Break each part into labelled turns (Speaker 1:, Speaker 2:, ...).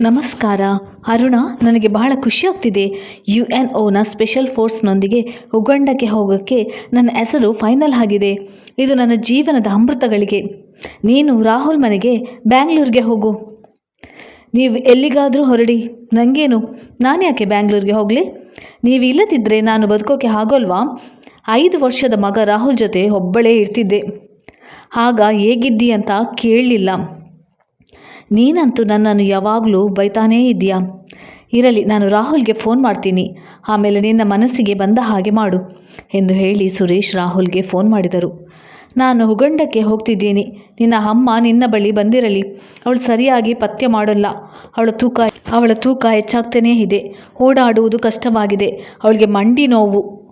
Speaker 1: ನಮಸ್ಕಾರ. ಅರುಣ, ನನಗೆ ಬಹಳ ಖುಷಿಯಾಗ್ತಿದೆ. ಯು ಎನ್ ಒನ ಸ್ಪೆಷಲ್ ಫೋರ್ಸ್ನೊಂದಿಗೆ ಉಗಂಡಕ್ಕೆ ಹೋಗೋಕ್ಕೆ ನನ್ನ ಹೆಸರು ಫೈನಲ್ ಆಗಿದೆ. ಇದು ನನ್ನ ಜೀವನದ ಅಮೃತಗಳಿಗೆ. ನೀನು ರಾಹುಲ್ ಮನೆಗೆ ಬ್ಯಾಂಗ್ಳೂರಿಗೆ ಹೋಗು. ನೀವು ಎಲ್ಲಿಗಾದರೂ ಹೊರಡಿ. ನನಗೇನು ನಾನು ಯಾಕೆ ಬ್ಯಾಂಗ್ಳೂರಿಗೆ ಹೋಗಲಿ? ನೀವು ಇಲ್ಲದಿದ್ದರೆ ನಾನು ಬದುಕೋಕೆ ಆಗೋಲ್ವಾ? ಐದು ವರ್ಷದ ಮಗ ರಾಹುಲ್ ಜೊತೆ ಒಬ್ಬಳೇ ಇರ್ತಿದ್ದೆ. ಆಗ ಹೇಗಿದ್ದಿ ಅಂತ ಕೇಳಲಿಲ್ಲ. ನೀನಂತೂ ನನ್ನನ್ನು ಯಾವಾಗಲೂ ಬೈತಾನೇ ಇದೆಯಾ ಇರಲಿ, ನಾನು ರಾಹುಲ್ಗೆ ಫೋನ್ ಮಾಡ್ತೀನಿ. ಆಮೇಲೆ ನಿನ್ನ ಮನಸ್ಸಿಗೆ ಬಂದ ಹಾಗೆ ಮಾಡು ಎಂದು ಹೇಳಿ ಸುರೇಶ್ ರಾಹುಲ್ಗೆ ಫೋನ್ ಮಾಡಿದರು. ನಾನು ಹುಗಂಡಕ್ಕೆ ಹೋಗ್ತಿದ್ದೀನಿ. ನಿನ್ನ ಅಮ್ಮ ನಿನ್ನ ಬಳಿ ಬಂದಿರಲಿ. ಅವಳು ಸರಿಯಾಗಿ ಪಥ್ಯ ಮಾಡಲ್ಲ. ಅವಳ ತೂಕ ಅವಳ ತೂಕ ಹೆಚ್ಚಾಗ್ತಾನೇ ಇದೆ. ಓಡಾಡುವುದು ಕಷ್ಟವಾಗಿದೆ. ಅವಳಿಗೆ ಮಂಡಿ ನೋವು.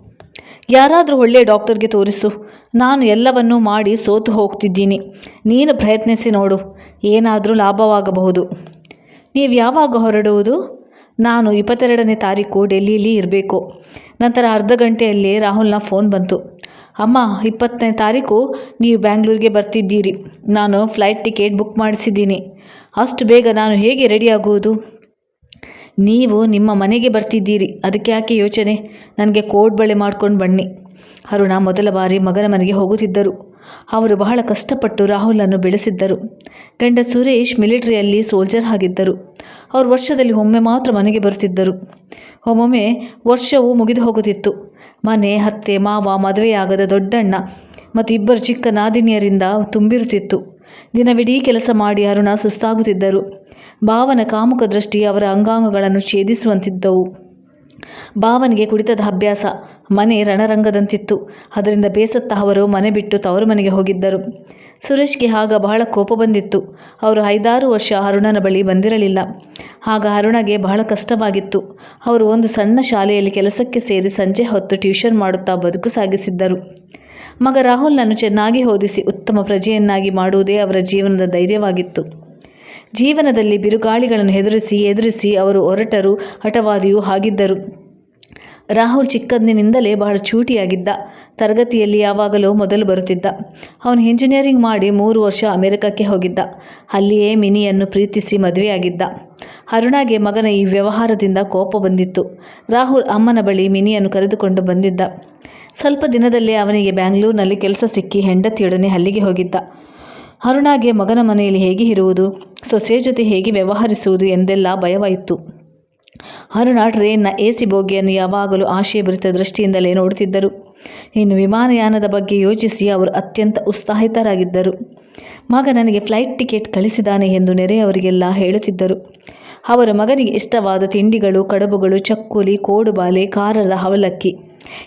Speaker 1: ಯಾರಾದರೂ ಒಳ್ಳೆಯ ಡಾಕ್ಟರ್ಗೆ ತೋರಿಸು. ನಾನು ಎಲ್ಲವನ್ನೂ ಮಾಡಿ ಸೋತು ಹೋಗ್ತಿದ್ದೀನಿ. ನೀನು ಪ್ರಯತ್ನಿಸಿ ನೋಡು. ಏನಾದರೂ ಲಾಭವಾಗಬಹುದು. ನೀವು ಯಾವಾಗ ಹೊರಡುವುದು? ನಾನು ಇಪ್ಪತ್ತೆರಡನೇ ತಾರೀಕು ಡೆಲ್ಲಿಯಲ್ಲಿ ಇರಬೇಕು. ನಂತರ ಅರ್ಧ ಗಂಟೆಯಲ್ಲಿ ರಾಹುಲ್ನ ಫೋನ್ ಬಂತು. ಅಮ್ಮ, ಇಪ್ಪತ್ತನೇ ತಾರೀಕು ನೀವು ಬ್ಯಾಂಗ್ಳೂರಿಗೆ ಬರ್ತಿದ್ದೀರಿ. ನಾನು ಫ್ಲೈಟ್ ಟಿಕೆಟ್ ಬುಕ್ ಮಾಡಿಸಿದ್ದೀನಿ. ಅಷ್ಟು ಬೇಗ ನಾನು ಹೇಗೆ ರೆಡಿಯಾಗುವುದು ನೀವು ನಿಮ್ಮ ಮನೆಗೆ ಬರ್ತಿದ್ದೀರಿ. ಅದಕ್ಕೆ ಯಾಕೆ ಯೋಚನೆ? ನನಗೆ ಕೋಡ್ ಬಳೆ ಮಾಡ್ಕೊಂಡು ಬನ್ನಿ. ಅರುಣ ಮೊದಲ ಬಾರಿ ಮಗನ ಮನೆಗೆ ಹೋಗುತ್ತಿದ್ದರು. ಅವರು ಬಹಳ ಕಷ್ಟಪಟ್ಟು ರಾಹುಲನ್ನು ಬೆಳೆಸಿದ್ದರು. ಗಂಡ ಸುರೇಶ್ ಮಿಲಿಟರಿಯಲ್ಲಿ ಸೋಲ್ಜರ್ ಆಗಿದ್ದರು. ಅವರು ವರ್ಷದಲ್ಲಿ ಒಮ್ಮೆ ಮಾತ್ರ ಮನೆಗೆ ಬರುತ್ತಿದ್ದರು. ಒಮ್ಮೊಮ್ಮೆ ವರ್ಷವೂ ಮುಗಿದು ಹೋಗುತ್ತಿತ್ತು. ಮನೆ ಹತ್ತೆ ಮಾವ, ಮದುವೆಯಾಗದ ದೊಡ್ಡಣ್ಣ ಮತ್ತು ಇಬ್ಬರು ಚಿಕ್ಕ ನಾದಿನಿಯರಿಂದ ತುಂಬಿರುತ್ತಿತ್ತು. ದಿನವಿಡೀ ಕೆಲಸ ಮಾಡಿ ಅರುಣ ಸುಸ್ತಾಗುತ್ತಿದ್ದರು. ಭಾವನ ಕಾಮುಕ ದೃಷ್ಟಿ ಅವರ ಅಂಗಾಂಗಗಳನ್ನು ಛೇದಿಸುವಂತಿದ್ದವು. ಭಾವನಿಗೆ ಕುಡಿತದ ಅಭ್ಯಾಸ. ಮನೆ ರಣರಂಗದಂತಿತ್ತು. ಅದರಿಂದ ಬೇಸತ್ತ ಅವರು ಮನೆ ಬಿಟ್ಟು ತವರು ಮನೆಗೆ ಹೋಗಿದ್ದರು. ಸುರೇಶ್ಗೆ ಆಗ ಬಹಳ ಕೋಪ ಬಂದಿತ್ತು. ಅವರು ಐದಾರು ವರ್ಷ ಅರುಣನ ಬಳಿ ಬಂದಿರಲಿಲ್ಲ. ಆಗ ಅರುಣಗೆ ಬಹಳ ಕಷ್ಟವಾಗಿತ್ತು. ಅವರು ಒಂದು ಸಣ್ಣ ಶಾಲೆಯಲ್ಲಿ ಕೆಲಸಕ್ಕೆ ಸೇರಿ ಸಂಜೆ ಹೊತ್ತು ಟ್ಯೂಷನ್ ಮಾಡುತ್ತಾ ಬದುಕು ಸಾಗಿಸಿದ್ದರು. ಮಗ ರಾಹುಲ್ನನ್ನು ಚೆನ್ನಾಗಿ ಓದಿಸಿ ಉತ್ತಮ ಪ್ರಜೆಯನ್ನಾಗಿ ಮಾಡುವುದೇ ಅವರ ಜೀವನದ ಧೈರ್ಯವಾಗಿತ್ತು. ಜೀವನದಲ್ಲಿ ಬಿರುಗಾಳಿಗಳನ್ನು ಎದುರಿಸಿ ಎದುರಿಸಿ ಅವರು ಹೊರಟರು ಹಠವಾದಿಯೂ ಆಗಿದ್ದರು. ರಾಹುಲ್ ಚಿಕ್ಕಂದಿನಿಂದಲೇ ಬಹಳ ಚೂಟಿಯಾಗಿದ್ದ. ತರಗತಿಯಲ್ಲಿ ಯಾವಾಗಲೂ ಮೊದಲು ಬರುತ್ತಿದ್ದ. ಅವನು ಇಂಜಿನಿಯರಿಂಗ್ ಮಾಡಿ ಮೂರು ವರ್ಷ ಅಮೆರಿಕಕ್ಕೆ ಹೋಗಿದ್ದ. ಅಲ್ಲಿಯೇ ಮಿನಿಯನ್ನು ಪ್ರೀತಿಸಿ ಮದುವೆಯಾಗಿದ್ದ. ಅರುಣಾಗೆ ಮಗನ ಈ ವ್ಯವಹಾರದಿಂದ ಕೋಪ ಬಂದಿತ್ತು. ರಾಹುಲ್ ಅಮ್ಮನ ಬಳಿ ಮಿನಿಯನ್ನು ಕರೆದುಕೊಂಡು ಬಂದಿದ್ದ. ಸ್ವಲ್ಪ ದಿನದಲ್ಲೇ ಅವನಿಗೆ ಬ್ಯಾಂಗ್ಳೂರಿನಲ್ಲಿ ಕೆಲಸ ಸಿಕ್ಕಿ ಹೆಂಡತಿಯೊಡನೆ ಅಲ್ಲಿಗೆ ಹೋಗಿದ್ದ. ಅರುಣಾಗೆ ಮಗನ ಮನೆಯಲ್ಲಿ ಹೇಗೆ ಇರುವುದು? ಸೊಸೆಯ ಜೊತೆ ಹೇಗೆ ವ್ಯವಹರಿಸುವುದು ಎಂದೆಲ್ಲ ಭಯವಾಯಿತು. ಅರುಣ ಟ್ರೇನ್ನ ಎ ಸಿ ಬೋಗಿಯನ್ನು ಯಾವಾಗಲೂ ಆಶಯಭರಿತ ದೃಷ್ಟಿಯಿಂದಲೇ ನೋಡುತ್ತಿದ್ದರು. ಇನ್ನು ವಿಮಾನಯಾನದ ಬಗ್ಗೆ ಯೋಚಿಸಿ ಅವರು ಅತ್ಯಂತ ಉತ್ಸಾಹಿತರಾಗಿದ್ದರು. ಮಗ ನನಗೆ ಫ್ಲೈಟ್ ಟಿಕೆಟ್ ಕಳಿಸಿದಾನೆ ಎಂದು ನೆರೆಯವರಿಗೆಲ್ಲ ಹೇಳುತ್ತಿದ್ದರು. ಅವರ ಮಗನಿಗೆ ಇಷ್ಟವಾದ ತಿಂಡಿಗಳು, ಕಡಬುಗಳು, ಚಕ್ಕುಲಿ, ಕೋಡುಬಾಲೆ, ಖಾರದ ಅವಲಕ್ಕಿ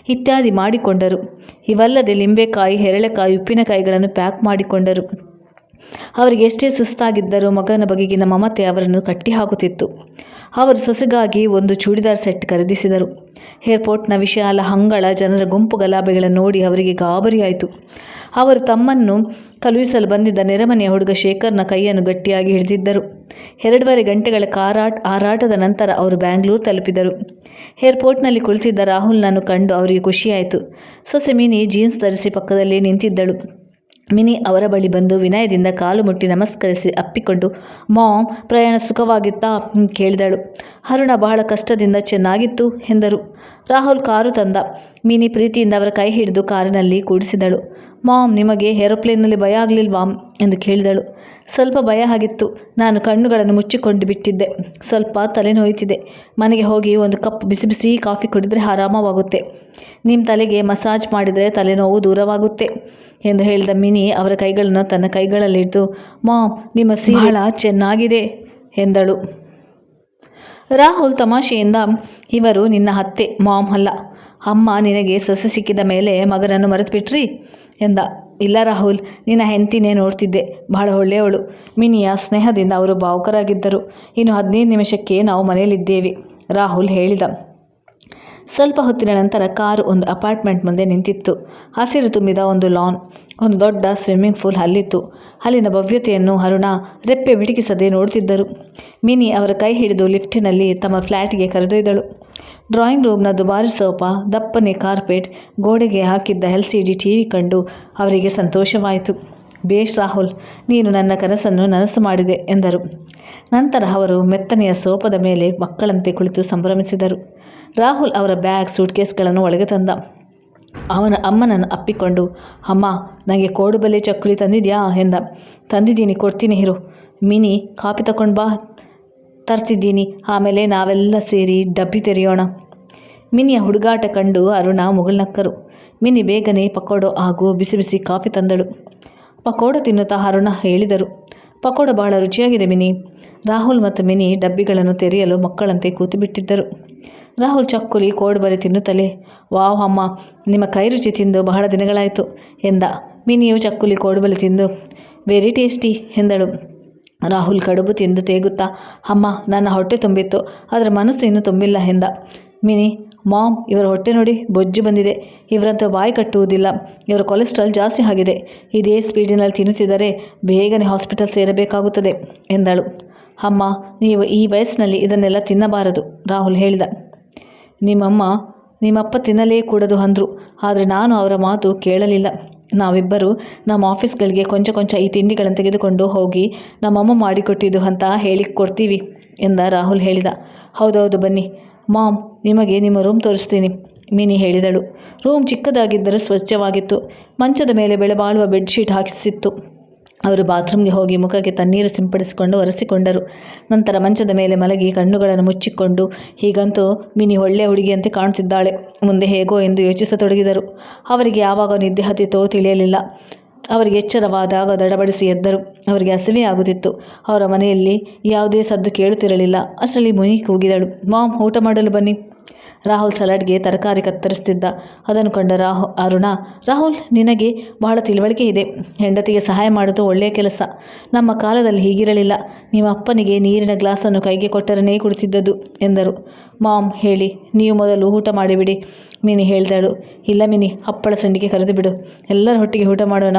Speaker 1: ಇತ್ಯಾದಿ ಮಾಡಿಕೊಂಡರು. ಇವಲ್ಲದೆ ಲಿಂಬೆಕಾಯಿ, ಹೆರಳೆಕಾಯಿ, ಉಪ್ಪಿನಕಾಯಿಗಳನ್ನು ಪ್ಯಾಕ್ ಮಾಡಿಕೊಂಡರು. ಅವರಿಗೆ ಎಷ್ಟೇ ಸುಸ್ತಾಗಿದ್ದರೂ ಮಗನ ಬಗೆಗಿನ ಮಮತೆ ಅವರನ್ನು ಕಟ್ಟಿಹಾಕುತ್ತಿತ್ತು. ಅವರು ಸೊಸೆಗಾಗಿ ಒಂದು ಚೂಡಿದಾರ್ ಸೆಟ್ ಖರೀದಿಸಿದರು. ಏರ್ಪೋರ್ಟ್ನ ವಿಶಾಲ ಹಂಗಳ ಜನರ ಗುಂಪು ಗಲಾಭೆಗಳನ್ನು ನೋಡಿ ಅವರಿಗೆ ಗಾಬರಿಯಾಯಿತು. ಅವರು ತಮ್ಮನ್ನು ಕಳುಹಿಸಲು ಬಂದಿದ್ದ ನೆರೆಮನೆಯ ಹುಡುಗ ಶೇಖರ್ನ ಕೈಯನ್ನು ಗಟ್ಟಿಯಾಗಿ ಹಿಡಿದಿದ್ದರು. ಎರಡೂವರೆ ಗಂಟೆಗಳ ಕಾರಾಟ ಹಾರಾಟದ ನಂತರ ಅವರು ಬ್ಯಾಂಗ್ಳೂರು ತಲುಪಿದರು. ಏರ್ಪೋರ್ಟ್ನಲ್ಲಿ ಕುಳಿತಿದ್ದ ರಾಹುಲ್ನನ್ನು ಕಂಡು ಅವರಿಗೆ ಖುಷಿಯಾಯಿತು. ಸೊಸೆ ಮೀನಿ ಜೀನ್ಸ್ ಧರಿಸಿ ಪಕ್ಕದಲ್ಲೇ ನಿಂತಿದ್ದಳು. ಮಿನಿ ಅವರ ಬಳಿ ಬಂದು ವಿನಯದಿಂದ ಕಾಲು ಮುಟ್ಟಿ ನಮಸ್ಕರಿಸಿ ಅಪ್ಪಿಕೊಂಡು ಮಾಮ್ ಪ್ರಯಾಣ ಸುಖವಾಗಿತ್ತಾ? ಕೇಳಿದಳು. ಅರುಣ ಬಹಳ ಕಷ್ಟದಿಂದ ಚೆನ್ನಾಗಿತ್ತು, ಎಂದರು. ರಾಹುಲ್ ಕಾರು ತಂದ. ಮಿನಿ ಪ್ರೀತಿಯಿಂದ ಅವರ ಕೈ ಹಿಡಿದು ಕಾರಿನಲ್ಲಿ ಕೂಡಿಸಿದಳು. ಮಾಮ್, ನಿಮಗೆ ಏರೋಪ್ಲೇನ್ನಲ್ಲಿ ಭಯ ಆಗಲಿಲ್ವಾ ಎಂದು ಕೇಳಿದಳು. ಸ್ವಲ್ಪ ಭಯ ಆಗಿತ್ತು. ನಾನು ಕಣ್ಣುಗಳನ್ನು ಮುಚ್ಚಿಕೊಂಡು ಬಿಟ್ಟಿದ್ದೆ. ಸ್ವಲ್ಪ ತಲೆನೋಯ್ತಿದೆ ಮನೆಗೆ ಹೋಗಿ ಒಂದು ಕಪ್ ಬಿಸಿ ಬಿಸಿ ಕಾಫಿ ಕುಡಿದರೆ ಆರಾಮವಾಗುತ್ತೆ. ನಿಮ್ಮ ತಲೆಗೆ ಮಸಾಜ್ ಮಾಡಿದರೆ ತಲೆನೋವು ದೂರವಾಗುತ್ತೆ, ಎಂದು ಹೇಳಿದ ಮಿನಿ ಅವರ ಕೈಗಳನ್ನು ತನ್ನ ಕೈಗಳಲ್ಲಿಟ್ಟು ಮಾಮ್, ನಿಮ್ಮ ಸೀಳ ಚೆನ್ನಾಗಿದೆ, ಎಂದಳು. ರಾಹುಲ್ ತಮಾಷೆಯಿಂದ, ಇವರು ನಿನ್ನ ಅತ್ತೆ, ಮಾಮ್ ಅಲ್ಲ. ಅಮ್ಮ, ನಿನಗೆ ಸೊಸೆ ಸಿಕ್ಕಿದ ಮೇಲೆ ಮಗನನ್ನು ಮರೆತು ಬಿಟ್ರಿ ಎಂದ. ಇಲ್ಲ ರಾಹುಲ್, ನಿನ್ನ ಹೆಂಡತಿನೇ ನೋಡ್ತಿದ್ದೆ. ಬಹಳ ಒಳ್ಳೆಯವಳು. ಮಿನಿಯ ಸ್ನೇಹದಿಂದ ಅವರು ಭಾವುಕರಾಗಿದ್ದರು. ಇನ್ನು ಹದಿನೈದು ನಿಮಿಷಕ್ಕೆ ನಾವು ಮನೆಯಲ್ಲಿದ್ದೇವೆ, ರಾಹುಲ್ ಹೇಳಿದ. ಸ್ವಲ್ಪ ಹೊತ್ತಿನ ನಂತರ ಕಾರು ಒಂದು ಅಪಾರ್ಟ್ಮೆಂಟ್ ಮುಂದೆ ನಿಂತಿತ್ತು. ಹಸಿರು ತುಂಬಿದ ಒಂದು ಲಾನ್ ಒಂದು ದೊಡ್ಡ ಸ್ವಿಮ್ಮಿಂಗ್ ಪೂಲ್ ಅಲ್ಲಿತ್ತು. ಅಲ್ಲಿನ ಭವ್ಯತೆಯನ್ನು ಅರುಣ ರೆಪ್ಪೆ ಮಿಟುಕಿಸದೆ ನೋಡುತ್ತಿದ್ದರು. ಮಿನಿ ಅವರ ಕೈ ಹಿಡಿದು ಲಿಫ್ಟಿನಲ್ಲಿ ತಮ್ಮ ಫ್ಲ್ಯಾಟ್ಗೆ ಕರೆದೊಯ್ದಳು. ಡ್ರಾಯಿಂಗ್ ರೂಮ್ನ ದುಬಾರಿ ಸೋಫಾ ದಪ್ಪನೆ ಕಾರ್ಪೆಟ್ ಗೋಡೆಗೆ ಹಾಕಿದ್ದ L C D T V ಕಂಡು ಅವರಿಗೆ ಸಂತೋಷವಾಯಿತು. ಬೇಷ್ ರಾಹುಲ್, ನೀನು ನನ್ನ ಕನಸನ್ನು ನನಸು ಮಾಡಿದೆ ಎಂದರು. ನಂತರ ಅವರು ಮೆತ್ತನೆಯ ಸೋಪದ ಮೇಲೆ ಮಕ್ಕಳಂತೆ ಕುಳಿತು ಸಂಭ್ರಮಿಸಿದರು. ರಾಹುಲ್ ಅವರ ಬ್ಯಾಗ್ ಸೂಟ್ಕೇಸ್ಗಳನ್ನು ಒಳಗೆ ತಂದ. ಅವನ ಅಮ್ಮನನ್ನು ಅಪ್ಪಿಕೊಂಡು, ಅಮ್ಮ ನನಗೆ ಕೋಡುಬಲೆ ಚಕ್ಕುಲಿ ತಂದಿದ್ಯಾ? ಎಂದ. ತಂದಿದ್ದೀನಿ, ಕೊಡ್ತೀನಿ ಹಿರು ಮಿನಿ, ಕಾಪಿ ತಗೊಂಡು ಬಾ. ತರ್ತಿದ್ದೀನಿ. ಆಮೇಲೆ ನಾವೆಲ್ಲ ಸೇರಿ ಡಬ್ಬಿ ತೆರೆಯೋಣ. ಮಿನಿಯ ಹುಡುಗಾಟ ಕಂಡು ಅರುಣ ಮುಗುಳ್ನಕ್ಕರು ಮಿನಿ ಬೇಗನೆ ಪಕೋಡೋ ಹಾಗೂ ಬಿಸಿ ಬಿಸಿ ಕಾಫಿ ತಂದಳು. ಪಕೋಡ ತಿನ್ನುತ್ತಾ ಅರುಣ ಹೇಳಿದರು. ಪಕೋಡ ಬಹಳ ರುಚಿಯಾಗಿದೆ ಮಿನಿ. ರಾಹುಲ್ ಮತ್ತು ಮಿನಿ ಡಬ್ಬಿಗಳನ್ನು ತೆರೆಯಲು ಮಕ್ಕಳಂತೆ ಕೂತು ಬಿಟ್ಟಿದ್ದರು ರಾಹುಲ್ ಚಕ್ಕುಲಿ ಕೋಡುಬಲೆ ತಿನ್ನುತ್ತಲೇ, ವಾವ್ ಅಮ್ಮ, ನಿಮ್ಮ ಕೈ ರುಚಿ ತಿಂದು ಬಹಳ ದಿನಗಳಾಯಿತು ಎಂದ. ಮಿನಿಯು ಚಕ್ಕುಲಿ ಕೋಡುಬಲೆ ತಿಂದು, ವೆರಿ ಟೇಸ್ಟಿ ಎಂದಳು. ರಾಹುಲ್ ಕಡುಬು ತಿಂದು ತೇಗುತ್ತಾ, ಅಮ್ಮ, ನನ್ನ ಹೊಟ್ಟೆ ತುಂಬಿತ್ತು ಅದರ ಮನಸ್ಸು ಇನ್ನೂ ತುಂಬಿಲ್ಲ ಎಂದ. ಮಿನಿ, ಮಾಮ್, ಇವರ ಹೊಟ್ಟೆ ನೋಡಿ ಬೊಜ್ಜು ಬಂದಿದೆ, ಇವರಂತೂ ಬಾಯಿ ಕಟ್ಟುವುದಿಲ್ಲ, ಇವರ ಕೊಲೆಸ್ಟ್ರಾಲ್ ಜಾಸ್ತಿ ಆಗಿದೆ, ಇದೇ ಸ್ಪೀಡಿನಲ್ಲಿ ತಿನ್ನುತ್ತಿದ್ದರೆ ಬೇಗನೆ ಹಾಸ್ಪಿಟಲ್ ಸೇರಬೇಕಾಗುತ್ತದೆ ಎಂದಳು. ಅಮ್ಮ, ನೀವು ಈ ವಯಸ್ಸಿನಲ್ಲಿ ಇದನ್ನೆಲ್ಲ ತಿನ್ನಬಾರದು, ರಾಹುಲ್ ಹೇಳಿದ. ನಿಮ್ಮಮ್ಮ ನಿಮ್ಮಪ್ಪ ತಿನ್ನಲೇ ಕೂಡದು ಅಂದರು, ಆದರೆ ನಾನು ಅವರ ಮಾತು ಕೇಳಲಿಲ್ಲ. ನಾವಿಬ್ಬರು ನಮ್ಮ ಆಫೀಸ್ಗಳಿಗೆ ಕೊಂಚ ಕೊಂಚ ಈ ತಿಂಡಿಗಳನ್ನು ತೆಗೆದುಕೊಂಡು ಹೋಗಿ ನಮ್ಮಮ್ಮ ಮಾಡಿಕೊಟ್ಟಿದ್ದು ಅಂತ ಹೇಳಿ ಕೊಡ್ತೀವಿ, ಎಂದ ರಾಹುಲ್ ಹೇಳಿದ. ಹೌದೌದು ಬನ್ನಿ, ಮಾಮ್, ನಿಮಗೆ ನಿಮ್ಮ ರೂಮ್ ತೋರಿಸ್ತೀನಿ, ಮಿನಿ ಹೇಳಿದಳು. ರೂಮ್ ಚಿಕ್ಕದಾಗಿದ್ದರೂ ಸ್ವಚ್ಛವಾಗಿತ್ತು. ಮಂಚದ ಮೇಲೆ ಬೆಳೆಬಾಳುವ ಬೆಡ್ಶೀಟ್ ಹಾಕಿಸಿತ್ತು. ಅವರು ಬಾತ್ರೂಮ್ಗೆ ಹೋಗಿ ಮುಖಕ್ಕೆ ತಣ್ಣೀರು ಸಿಂಪಡಿಸಿಕೊಂಡು ಒರೆಸಿಕೊಂಡರು. ನಂತರ ಮಂಚದ ಮೇಲೆ ಮಲಗಿ ಕಣ್ಣುಗಳನ್ನು ಮುಚ್ಚಿಕೊಂಡು, ಹೀಗಂತೂ ಮಿನಿ ಒಳ್ಳೆಯ ಹುಡುಗಿಯಂತೆ ಕಾಣುತ್ತಿದ್ದಾಳೆ. ಮುಂದೆ ಹೇಗೋ ಎಂದು ಯೋಚಿಸತೊಡಗಿದರು. ಅವರಿಗೆ ಯಾವಾಗ ನಿದ್ದೆ ಹತ್ತಿತೋ ತಿಳಿಯಲಿಲ್ಲ. ಅವರಿಗೆ ಎಚ್ಚರವಾದಾಗ ದಡಬಡಿಸಿ ಎದ್ದರು. ಅವರಿಗೆ ಹಸಿವೆ ಆಗುತ್ತಿತ್ತು. ಅವರ ಮನೆಯಲ್ಲಿ ಯಾವುದೇ ಸದ್ದು ಕೇಳುತ್ತಿರಲಿಲ್ಲ. ಅಷ್ಟರಲ್ಲಿ ಮುನಿ ಕೂಗಿದಳು. ಮಾಮ್, ಊಟ ಮಾಡಲು ಬನ್ನಿ. ರಾಹುಲ್ ಸಲಾಡ್ಗೆ ತರಕಾರಿ ಕತ್ತರಿಸ್ತಿದ್ದ. ಅದನ್ನು ಕಂಡ ರಾಹು, ಅರುಣ, ರಾಹುಲ್, ನಿನಗೆ ಬಹಳ ತಿಳುವಳಿಕೆ ಇದೆ. ಹೆಂಡತಿಗೆ ಸಹಾಯ ಮಾಡೋದು ಒಳ್ಳೆಯ ಕೆಲಸ. ನಮ್ಮ ಕಾಲದಲ್ಲಿ ಹೀಗಿರಲಿಲ್ಲ. ನಿಮ್ಮ ಅಪ್ಪನಿಗೆ ನೀರಿನ ಗ್ಲಾಸನ್ನು ಕೈಗೆ ಕೊಟ್ಟರನೇ ಕುಡಿತಿದ್ದದ್ದು ಎಂದರು. ಮಾಮ್, ಹೇಳಿ. ನೀವು ಮೊದಲು ಊಟ ಮಾಡಿಬಿಡಿ, ಮಿನಿ ಹೇಳಿದಳು. ಇಲ್ಲ ಮಿನಿ, ಅಪ್ಪಳ ಸಂಡಿಗೆ ಕರೆದು ಬಿಡು ಎಲ್ಲರ ಹೊಟ್ಟಿಗೆ ಊಟ ಮಾಡೋಣ.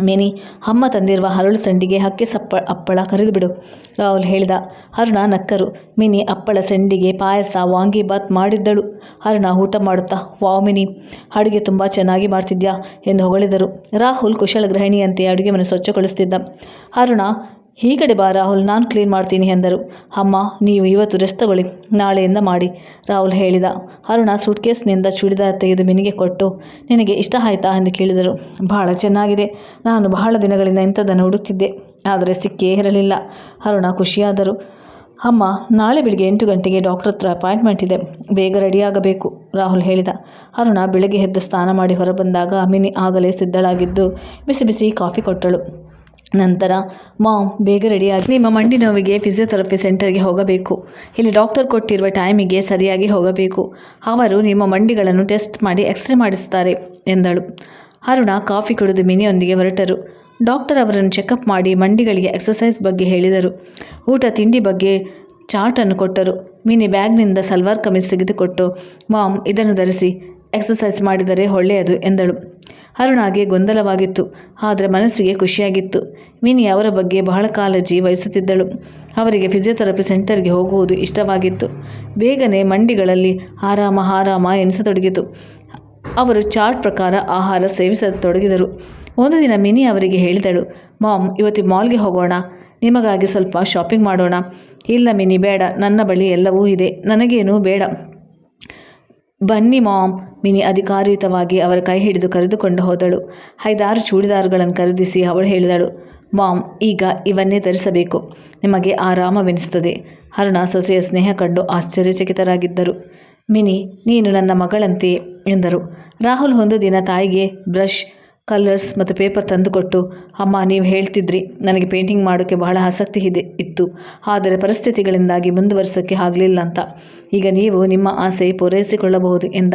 Speaker 1: ಮಿನಿ, ಅಮ್ಮ ತಂದಿರುವ ಹರಳು ಸಂಡಿಗೆ ಹಕ್ಕಿ ಸಪ್ಪ, ಅಪ್ಪಳ ಕರೆದುಬಿಡು. ರಾಹುಲ್ ಹೇಳಿದ, ಅರುಣ ನಕ್ಕರು. ಮಿನಿ ಅಪ್ಪಳ ಸಂಡಿಗೆ ಪಾಯಸ ವಾಂಗಿಬಾತ್ ಮಾಡಿದ್ದಳು. ಅರುಣ ಊಟ ಮಾಡುತ್ತಾ, ವಾವ್ ಮಿನಿ, ಅಡುಗೆ ತುಂಬ ಚೆನ್ನಾಗಿ ಮಾಡ್ತಿದ್ಯಾ? ಎಂದು ಹೊಗಳಿದರು. ರಾಹುಲ್ ಕುಶಲ ಗೃಹಿಣಿಯಂತೆ ಅಡುಗೆ ಮನೆ ಸ್ವಚ್ಛಗೊಳಿಸುತ್ತಿದ್ದ ಅರುಣ ಈ ಕಡೆ ಬಾ ರಾಹುಲ್, ನಾನು ಕ್ಲೀನ್ ಮಾಡ್ತೀನಿ ಎಂದರು. ಅಮ್ಮ, ನೀವು ಇವತ್ತು ರೆಸ್ಟ್ ತಗೊಳ್ಳಿ ನಾಳೆಯಿಂದ ಮಾಡಿ, ರಾಹುಲ್ ಹೇಳಿದ. ಅರುಣ ಸೂಟ್ಕೇಸ್ನಿಂದ ಚೂಡಿದಾರ್ ತೆಗೆದು ಮಿನಿಗೆ ಕೊಟ್ಟು, ನಿನಗೆ ಇಷ್ಟ ಆಯ್ತಾ ಎಂದು ಕೇಳಿದರು. ಬಹಳ ಚೆನ್ನಾಗಿದೆ. ನಾನು ಬಹಳ ದಿನಗಳಿಂದ ಇಂಥದ್ದನ್ನು ಹುಡುಕ್ತಿದ್ದೆ, ಆದರೆ ಸಿಕ್ಕೇ ಇರಲಿಲ್ಲ. ಅರುಣ ಖುಷಿಯಾದರು. ಅಮ್ಮ, ನಾಳೆ ಬೆಳಿಗ್ಗೆ ಎಂಟು ಗಂಟೆಗೆ ಡಾಕ್ಟರ್ ಹತ್ರ ಅಪಾಯಿಂಟ್ಮೆಂಟ್ ಇದೆ, ಬೇಗ ರೆಡಿಯಾಗಬೇಕು ರಾಹುಲ್ ಹೇಳಿದ. ಅರುಣ ಬೆಳಗ್ಗೆ ಎದ್ದು ಸ್ನಾನ ಮಾಡಿ ಹೊರಬಂದಾಗ ಮಿನಿ ಆಗಲೇ ಸಿದ್ಧಳಾಗಿದ್ದು, ಬಿಸಿ ಬಿಸಿ ಕಾಫಿ ಕೊಟ್ಟಳು. ನಂತರ, ಮಾಮ್, ಬೇಗ ರೆಡಿಯಾಗಿ ನಿಮ್ಮ ಮಂಡಿ ನೋವಿಗೆ ಫಿಸಿಯೋಥೆರಪಿ ಸೆಂಟರ್ಗೆ ಹೋಗಬೇಕು. ಇಲ್ಲಿ ಡಾಕ್ಟರ್ ಕೊಟ್ಟಿರುವ ಟೈಮಿಗೆ ಸರಿಯಾಗಿ ಹೋಗಬೇಕು. ಅವರು ನಿಮ್ಮ ಮಂಡಿಗಳನ್ನು ಟೆಸ್ಟ್ ಮಾಡಿ ಎಕ್ಸ್ರೇ ಮಾಡಿಸ್ತಾರೆ, ಎಂದಳು. ಅರುಣ ಕಾಫಿ ಕುಡಿದು ಮಿನಿಯೊಂದಿಗೆ ಹೊರಟರು. ಡಾಕ್ಟರ್ ಅವರನ್ನು ಚೆಕಪ್ ಮಾಡಿ ಮಂಡಿಗಳಿಗೆ ಎಕ್ಸಸೈಸ್ ಬಗ್ಗೆ ಹೇಳಿದರು. ಊಟ, ತಿಂಡಿ ಬಗ್ಗೆ ಚಾರ್ಟನ್ನು ಕೊಟ್ಟರು. ಮಿನಿ ಬ್ಯಾಗ್ನಿಂದ ಸಲ್ವಾರ್ ಕಮೀಸ್ ತೆಗೆದುಕೊಟ್ಟು, ಮಾಮ್, ಇದನ್ನು ಧರಿಸಿ ಎಕ್ಸಸೈಸ್ ಮಾಡಿದರೆ ಒಳ್ಳೆಯದು, ಎಂದಳು. ಅರುಣಾಗೆ ಗೊಂದಲವಾಗಿತ್ತು. ಆದರೆ ಮನಸ್ಸಿಗೆ ಖುಷಿಯಾಗಿತ್ತು. ಮಿನಿ ಅವರ ಬಗ್ಗೆ ಬಹಳ ಕಾಳಜಿ ವಹಿಸುತ್ತಿದ್ದಳು ಅವರಿಗೆ ಫಿಸಿಯೋಥೆರಪಿ ಸೆಂಟರ್ಗೆ ಹೋಗುವುದು ಇಷ್ಟವಾಗಿತ್ತು. ಬೇಗನೆ ಮಂಡಿಗಳಲ್ಲಿ ಆರಾಮ ಆರಾಮ ಎನಿಸತೊಡಗಿತು. ಅವರು ಚಾರ್ಟ್ ಪ್ರಕಾರ ಆಹಾರ ಸೇವಿಸತೊಡಗಿದರು. ಒಂದು ದಿನ ಮಿನಿ ಅವರಿಗೆ ಹೇಳಿದಳು, ಮಾಮ್, ಇವತ್ತು ಮಾಲ್ಗೆ ಹೋಗೋಣ. ನಿಮಗಾಗಿ ಸ್ವಲ್ಪ ಶಾಪಿಂಗ್ ಮಾಡೋಣ. ಇಲ್ಲ ಮಿನಿ, ಬೇಡ. ನನ್ನ ಬಳಿ ಎಲ್ಲವೂ ಇದೆ. ನನಗೇನೂ ಬೇಡ. ಬನ್ನಿ ಮಾಮ್, ಮಿನಿ ಅಧಿಕಾರಯುತವಾಗಿ ಅವರ ಕೈ ಹಿಡಿದು ಕರೆದುಕೊಂಡು ಹೋದಳು. ಐದಾರು ಚೂಡಿದಾರ್ಗಳನ್ನು ಖರೀದಿಸಿ ಅವಳು ಹೇಳಿದಳು, ಮಾಮ್, ಈಗ ಇವನ್ನೇ ಧರಿಸಬೇಕು. ನಿಮಗೆ ಆರಾಮವೆನಿಸುತ್ತದೆ ಅರುಣ ಸೊಸೆಯ ಸ್ನೇಹ ಕಂಡು ಆಶ್ಚರ್ಯಚಕಿತರಾಗಿದ್ದರು. ಮಿನಿ, ನೀನು ನನ್ನ ಮಗಳಂತೆ, ಎಂದರು. ರಾಹುಲ್ ಒಂದು ದಿನ ತಾಯಿಗೆ ಬ್ರಷ್ ಕಲರ್ಸ್ ಮತ್ತು ಪೇಪರ್ ತಂದುಕೊಟ್ಟು, ಅಮ್ಮ, ನೀವು ಹೇಳ್ತಿದ್ರಿ, ನನಗೆ ಪೇಂಟಿಂಗ್ ಮಾಡೋಕ್ಕೆ ಬಹಳ ಆಸಕ್ತಿ ಇದೆ, ಇತ್ತು. ಆದರೆ ಪರಿಸ್ಥಿತಿಗಳಿಂದಾಗಿ ಮುಂದುವರಿಸೋಕ್ಕೆ ಆಗಲಿಲ್ಲ ಅಂತ. ಈಗ ನೀವು ನಿಮ್ಮ ಆಸೆ ಪೂರೈಸಿಕೊಳ್ಳಬಹುದು ಎಂದ.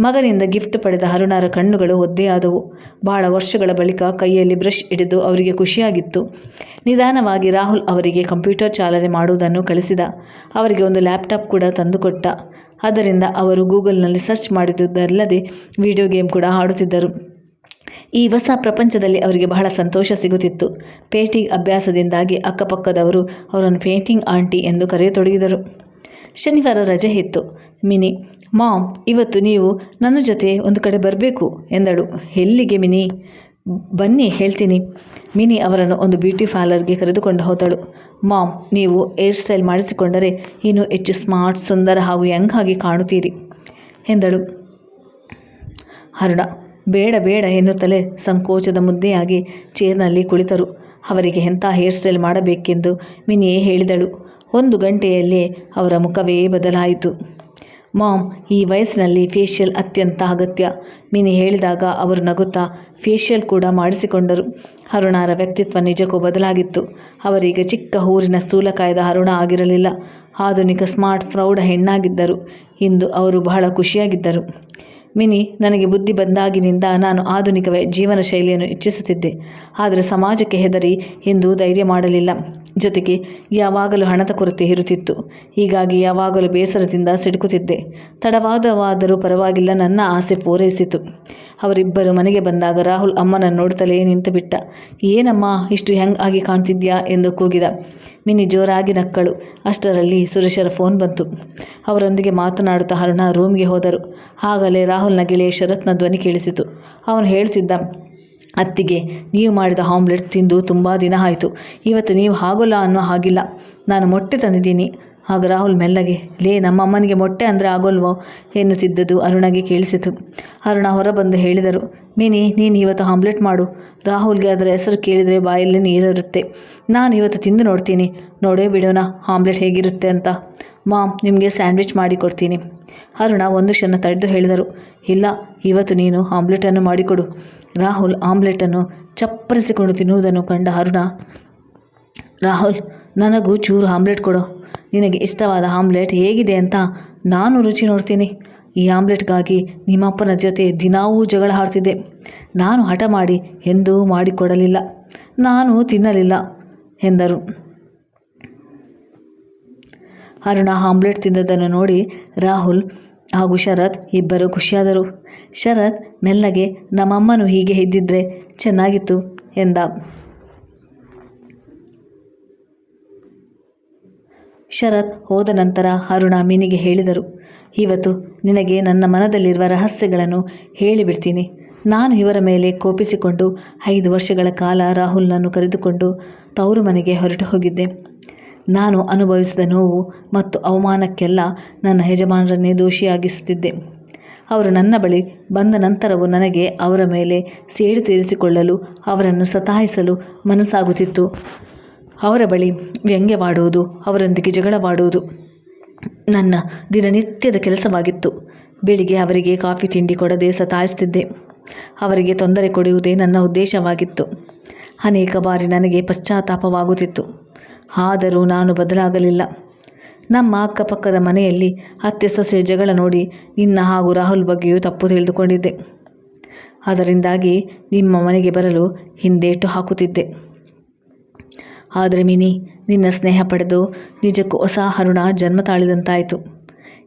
Speaker 1: ಮಗನಿಂದ ಗಿಫ್ಟ್ ಪಡೆದ ಹರುಣರ ಕಣ್ಣುಗಳು ಒದ್ದೆಯಾದವು ಬಹಳ ವರ್ಷಗಳ ಬಳಿಕ ಕೈಯಲ್ಲಿ ಬ್ರಷ್ ಹಿಡಿದು ಅವರಿಗೆ ಖುಷಿಯಾಗಿತ್ತು. ನಿಧಾನವಾಗಿ ರಾಹುಲ್ ಅವರಿಗೆ ಕಂಪ್ಯೂಟರ್ ಚಾಲನೆ ಮಾಡುವುದನ್ನು ಕಲಿಸಿದ. ಅವರಿಗೆ ಒಂದು ಲ್ಯಾಪ್ಟಾಪ್ ಕೂಡ ತಂದುಕೊಟ್ಟ. ಅದರಿಂದ ಅವರು ಗೂಗಲ್ನಲ್ಲಿ ಸರ್ಚ್ ಮಾಡಿದುದಲ್ಲದೆ ವಿಡಿಯೋ ಗೇಮ್ ಕೂಡ ಆಡುತ್ತಿದ್ದರು. ಈ ಹೊಸ ಪ್ರಪಂಚದಲ್ಲಿ ಅವರಿಗೆ ಬಹಳ ಸಂತೋಷ ಸಿಗುತ್ತಿತ್ತು. ಪೇಂಟಿಂಗ್ ಅಭ್ಯಾಸದಿಂದಾಗಿ ಅಕ್ಕಪಕ್ಕದವರು ಅವರನ್ನು ಪೇಂಟಿಂಗ್ ಆಂಟಿ ಎಂದು ಕರೆಯತೊಡಗಿದರು. ಶನಿವಾರ ರಜೆ ಇತ್ತು. ಮಿನಿ, ಮಾಮ್, ಇವತ್ತು ನೀವು ನನ್ನ ಜೊತೆ ಒಂದು ಕಡೆ ಬರಬೇಕು ಎಂದಳು. ಎಲ್ಲಿಗೆ ಮಿನಿ? ಬನ್ನಿ, ಹೇಳ್ತೀನಿ. ಮಿನಿ ಅವರನ್ನು ಒಂದು ಬ್ಯೂಟಿ ಪಾರ್ಲರ್ಗೆ ಕರೆದುಕೊಂಡು ಹೋದಳು. ಮಾಮ್, ನೀವು ಹೇರ್ ಸ್ಟೈಲ್ ಮಾಡಿಸಿಕೊಂಡರೆ ಇನ್ನೂ ಹೆಚ್ಚು ಸ್ಮಾರ್ಟ್, ಸುಂದರ ಹಾಗೂ ಯಂಗ್ ಆಗಿ ಕಾಣುತ್ತೀರಿ ಎಂದಳು. ಅರುಣ ಬೇಡ ಬೇಡ ಎನ್ನುತ್ತಲೇ ಸಂಕೋಚದ ಮುದ್ದೆಯಾಗಿ ಚೇರ್ನಲ್ಲಿ ಕುಳಿತರು. ಅವರಿಗೆ ಎಂಥ ಹೇರ್ ಸ್ಟೈಲ್ ಮಾಡಬೇಕೆಂದು ಮಿನಿಯೇ ಹೇಳಿದಳು. ಒಂದು ಗಂಟೆಯಲ್ಲೇ ಅವರ ಮುಖವೇ ಬದಲಾಯಿತು. ಮಾಮ್, ಈ ವಯಸ್ಸಿನಲ್ಲಿ ಫೇಶಿಯಲ್ ಅತ್ಯಂತ ಅಗತ್ಯ. ಮಿನಿ ಹೇಳಿದಾಗ ಅವರು ನಗುತ್ತಾ ಫೇಶಿಯಲ್ ಕೂಡ ಮಾಡಿಸಿಕೊಂಡರು. ಅರುಣಾರ ವ್ಯಕ್ತಿತ್ವ ನಿಜಕ್ಕೂ ಬದಲಾಗಿತ್ತು. ಅವರೀಗ ಚಿಕ್ಕ ಊರಿನ ಸ್ಥೂಲಕಾಯದ ಅರುಣ ಆಗಿರಲಿಲ್ಲ. ಆಧುನಿಕ ಸ್ಮಾರ್ಟ್ ಪ್ರೌಢ ಹೆಣ್ಣಾಗಿದ್ದರು. ಇಂದು ಅವರು ಬಹಳ ಖುಷಿಯಾಗಿದ್ದರು. ಮಿನಿ, ನನಗೆ ಬುದ್ಧಿ ಬಂದಾಗಿನಿಂದ ನಾನು ಆಧುನಿಕ ಜೀವನ ಶೈಲಿಯನ್ನು ಇಚ್ಛಿಸುತ್ತಿದ್ದೆ. ಆದರೆ ಸಮಾಜಕ್ಕೆ ಹೆದರಿ ಎಂದು ಧೈರ್ಯ ಮಾಡಲಿಲ್ಲ. ಜೊತೆಗೆ ಯಾವಾಗಲೂ ಹಣದ ಕೊರತೆ ಇರುತ್ತಿತ್ತು. ಹೀಗಾಗಿ ಯಾವಾಗಲೂ ಬೇಸರದಿಂದ ಸಿಡುಕುತ್ತಿದ್ದೆ. ತಡವಾದವಾದರೂ ಪರವಾಗಿಲ್ಲ, ನನ್ನ ಆಸೆ ಪೂರೈಸಿತು. ಅವರಿಬ್ಬರು ಮನೆಗೆ ಬಂದಾಗ ರಾಹುಲ್ ಅಮ್ಮನನ್ನು ನಿಂತು ಬಿಟ್ಟ ಏನಮ್ಮ, ಇಷ್ಟು ಹೆಂಗ್ ಆಗಿ ಕಾಣ್ತಿದ್ಯಾ? ಎಂದು ಕೂಗಿದ. ಮಿನಿ ಜೋರಾಗಿ ನಕ್ಕಳು. ಅಷ್ಟರಲ್ಲಿ ಸುರೇಶರ ಫೋನ್ ಬಂತು. ಅವರೊಂದಿಗೆ ಮಾತನಾಡುತ್ತಾ ಅರುಣ ರೂಮ್ಗೆ ಹೋದರು. ಆಗಲೇ ರಾಹುಲ್ನ ಗೆಳೆಯ ಶರತ್ನ ಧ್ವನಿ ಕೇಳಿಸಿತು. ಅವನು ಹೇಳ್ತಿದ್ದ, ಅತ್ತಿಗೆ, ನೀವು ಮಾಡಿದ ಆಮ್ಲೆಟ್ ತಿಂದು ತುಂಬ ದಿನ ಆಯಿತು. ಇವತ್ತು ನೀವು ಆಗೋಲ್ಲ ಅನ್ನೋ ಹಾಗಿಲ್ಲ. ನಾನು ಮೊಟ್ಟೆ ತಂದಿದ್ದೀನಿ. ಆಗ ರಾಹುಲ್ ಮೆಲ್ಲಗೆ, ಲೇ, ನಮ್ಮಮ್ಮನಿಗೆ ಮೊಟ್ಟೆ ಅಂದರೆ ಆಗೋಲ್ವೋ? ಎನ್ನುತ್ತಿದ್ದದ್ದು ಅರುಣಗೆ ಕೇಳಿಸಿತು. ಅರುಣ ಹೊರಬಂದು ಹೇಳಿದರು, ಮಿನಿ, ನೀನು ಇವತ್ತು ಆಮ್ಲೆಟ್ ಮಾಡು. ರಾಹುಲ್ಗೆ ಅದರ ಹೆಸರು ಕೇಳಿದರೆ ಬಾಯಲ್ಲಿ ನೀರಿರುತ್ತೆ ನಾನು ಇವತ್ತು ತಿಂದು ನೋಡ್ತೀನಿ. ನೋಡೇ ಬಿಡೋಣ, ಆಮ್ಲೆಟ್ ಹೇಗಿರುತ್ತೆ ಅಂತ. ಮಾಮ್, ನಿಮಗೆ ಸ್ಯಾಂಡ್ವಿಚ್ ಮಾಡಿ ಕೊಡ್ತೀನಿ. ಅರುಣ ಒಂದು ಕ್ಷಣ ತಡೆದು ಹೇಳಿದರು, ಇಲ್ಲ, ಇವತ್ತು ನೀನು ಆಮ್ಲೆಟನ್ನು ಮಾಡಿಕೊಡು. ರಾಹುಲ್ ಆಮ್ಲೆಟನ್ನು ಚಪ್ಪರಿಸಿಕೊಂಡು ತಿನ್ನುವುದನ್ನು ಕಂಡ ಅರುಣ, ರಾಹುಲ್, ನನಗೂ ಚೂರು ಆಮ್ಲೆಟ್ ಕೊಡು. ನಿನಗೆ ಇಷ್ಟವಾದ ಆಮ್ಲೆಟ್ ಹೇಗಿದೆ ಅಂತ ನಾನು ರುಚಿ ನೋಡ್ತೀನಿ. ಈ ಆಮ್ಲೆಟ್ಗಾಗಿ ನಿಮ್ಮಪ್ಪನ ಜೊತೆ ದಿನಾವೂ ಜಗಳ ಆಡ್ತಿದ್ದೆ. ನಾನು ಹಠ ಮಾಡಿ ಎಂದೂ ಮಾಡಿಕೊಡಲಿಲ್ಲ. ನಾನು ತಿನ್ನಲಿಲ್ಲ ಎಂದರು. ಅರುಣ ಆಮ್ಲೆಟ್ ತಿಂದದ್ದನ್ನು ನೋಡಿ ರಾಹುಲ್ ಹಾಗೂ ಶರತ್ ಇಬ್ಬರು ಖುಷಿಯಾದರು. ಶರತ್, ಮೆಲ್ಲಗೆ, ನಮ್ಮಮ್ಮನು ಹೀಗೆ ಇದ್ದಿದ್ರೆ ಚೆನ್ನಾಗಿತ್ತು ಎಂದ. ಶರತ್ ಹೋದ ನಂತರ ಅರುಣ ಮಿನಿಗೆ ಹೇಳಿದರು, ಇವತ್ತು ನಿನಗೆ ನನ್ನ ಮನದಲ್ಲಿರುವ ರಹಸ್ಯಗಳನ್ನು ಹೇಳಿಬಿಡ್ತೀನಿ. ನಾನು ಇವರ ಮೇಲೆ ಕೋಪಿಸಿಕೊಂಡು ಐದು ವರ್ಷಗಳ ಕಾಲ ರಾಹುಲ್ನನ್ನು ಕರೆದುಕೊಂಡು ತವರು ಮನೆಗೆ ಹೊರಟು ಹೋಗಿದ್ದೆ. ನಾನು ಅನುಭವಿಸಿದ ನೋವು ಮತ್ತು ಅವಮಾನಕ್ಕೆಲ್ಲ ನನ್ನ ಯಜಮಾನರನ್ನೇ ದೋಷಿಯಾಗಿಸುತ್ತಿದ್ದೆ. ಅವರು ನನ್ನ ಬಳಿ ಬಂದ ನಂತರವೂ ನನಗೆ ಅವರ ಮೇಲೆ ಸೇಡು ತೀರಿಸಿಕೊಳ್ಳಲು ಅವರನ್ನು ಸತಾಯಿಸಲು ಮನಸ್ಸಾಗುತ್ತಿತ್ತು. ಅವರ ಬಳಿ ವ್ಯಂಗ್ಯವಾಡುವುದು, ಅವರೊಂದಿಗೆ ಜಗಳವಾಡುವುದು ನನ್ನ ದಿನನಿತ್ಯದ ಕೆಲಸವಾಗಿತ್ತು. ಬೆಳಿಗ್ಗೆ ಅವರಿಗೆ ಕಾಫಿ ತಿಂಡಿ ಕೊಡದೆ ಸತಾಯಿಸ್ತಿದ್ದೆ ಅವರಿಗೆ ತೊಂದರೆ ಕೊಡುವುದೇ ನನ್ನ ಉದ್ದೇಶವಾಗಿತ್ತು. ಅನೇಕ ಬಾರಿ ನನಗೆ ಪಶ್ಚಾತ್ತಾಪವಾಗುತ್ತಿತ್ತು. ಆದರೂ ನಾನು ಬದಲಾಗಲಿಲ್ಲ. ನಮ್ಮ ಅಕ್ಕಪಕ್ಕದ ಮನೆಯಲ್ಲಿ ಅತ್ತೆ ಸೊಸೆ ಜಗಳ ನೋಡಿ ನಿನ್ನ ಹಾಗೂ ರಾಹುಲ್ ಬಗ್ಗೆಯೂ ತಪ್ಪು ತಿಳಿದುಕೊಂಡಿದ್ದೆ. ಅದರಿಂದಾಗಿ ನಿಮ್ಮ ಮನೆಗೆ ಬರಲು ಹಿಂದೇಟು ಹಾಕುತ್ತಿದ್ದೆ. ಆದರೆ ಮಿನಿ, ನಿನ್ನ ಸ್ನೇಹ ಪಡೆದು ನಿಜಕ್ಕೂ ಹೊಸ ಹರುಣ ಜನ್ಮ ತಾಳಿದಂತಾಯಿತು.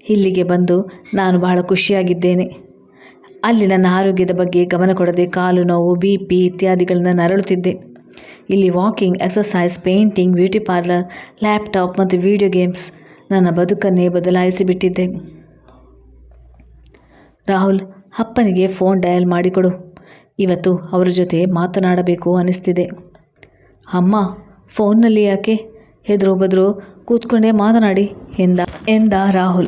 Speaker 1: ಇಲ್ಲಿಗೆ ಬಂದು ನಾನು ಬಹಳ ಖುಷಿಯಾಗಿದ್ದೇನೆ. ಅಲ್ಲಿ ನನ್ನ ಆರೋಗ್ಯದ ಬಗ್ಗೆ ಗಮನ ಕೊಡದೆ ಕಾಲು ನೋವು, ಬಿ ಪಿ ಇತ್ಯಾದಿಗಳನ್ನು ನರಳುತ್ತಿದ್ದೆ. ಇಲ್ಲಿ walking exercise painting, beauty parlour, laptop ಮತ್ತು ವಿಡಿಯೋ ಗೇಮ್ಸ್ ನನ್ನ ಬದುಕನ್ನೇ ಬದಲಾಯಿಸಿಬಿಟ್ಟಿದ್ದೆ ರಾಹುಲ್, ಅಪ್ಪನಿಗೆ ಫೋನ್ ಡಯಲ್ ಮಾಡಿಕೊಡು. ಇವತ್ತು ಅವರ ಜೊತೆ ಮಾತನಾಡಬೇಕು ಅನಿಸ್ತಿದೆ. ಅಮ್ಮ ಫೋನ್ನಲ್ಲಿ ಯಾಕೆ ಹೆದರು ಬದ್ರು ಕೂತ್ಕೊಂಡೇ ಮಾತನಾಡಿ ಎಂದ ಎಂದ ರಾಹುಲ್.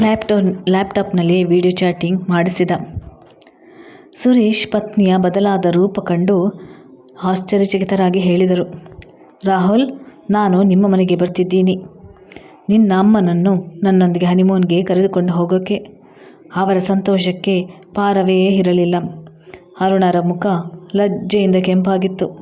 Speaker 1: ಲ್ಯಾಪ್ಟಾಪ್ ಲ್ಯಾಪ್ಟಾಪ್ನಲ್ಲಿ ವಿಡಿಯೋ ಚಾಟಿಂಗ್ ಮಾಡಿಸಿದ. ಸುರೇಶ್ ಪತ್ನಿಯ ಬದಲಾದ ರೂಪ ಕಂಡು ಆಶ್ಚರ್ಯಚಕಿತರಾಗಿ ಹೇಳಿದರು. ರಾಹುಲ್, ನಾನು ನಿಮ್ಮ ಮನೆಗೆ ಬರ್ತಿದ್ದೀನಿ. ನಿನ್ನ ಅಮ್ಮನನ್ನು ನನ್ನೊಂದಿಗೆ ಹನಿಮೂನ್ಗೆ ಕರೆದುಕೊಂಡು ಹೋಗೋಕ್ಕೆ ಅವರ ಸಂತೋಷಕ್ಕೆ ಪಾರವೇ ಇರಲಿಲ್ಲ. ಅರುಣರ ಮುಖ ಲಜ್ಜೆಯಿಂದ ಕೆಂಪಾಗಿತ್ತು.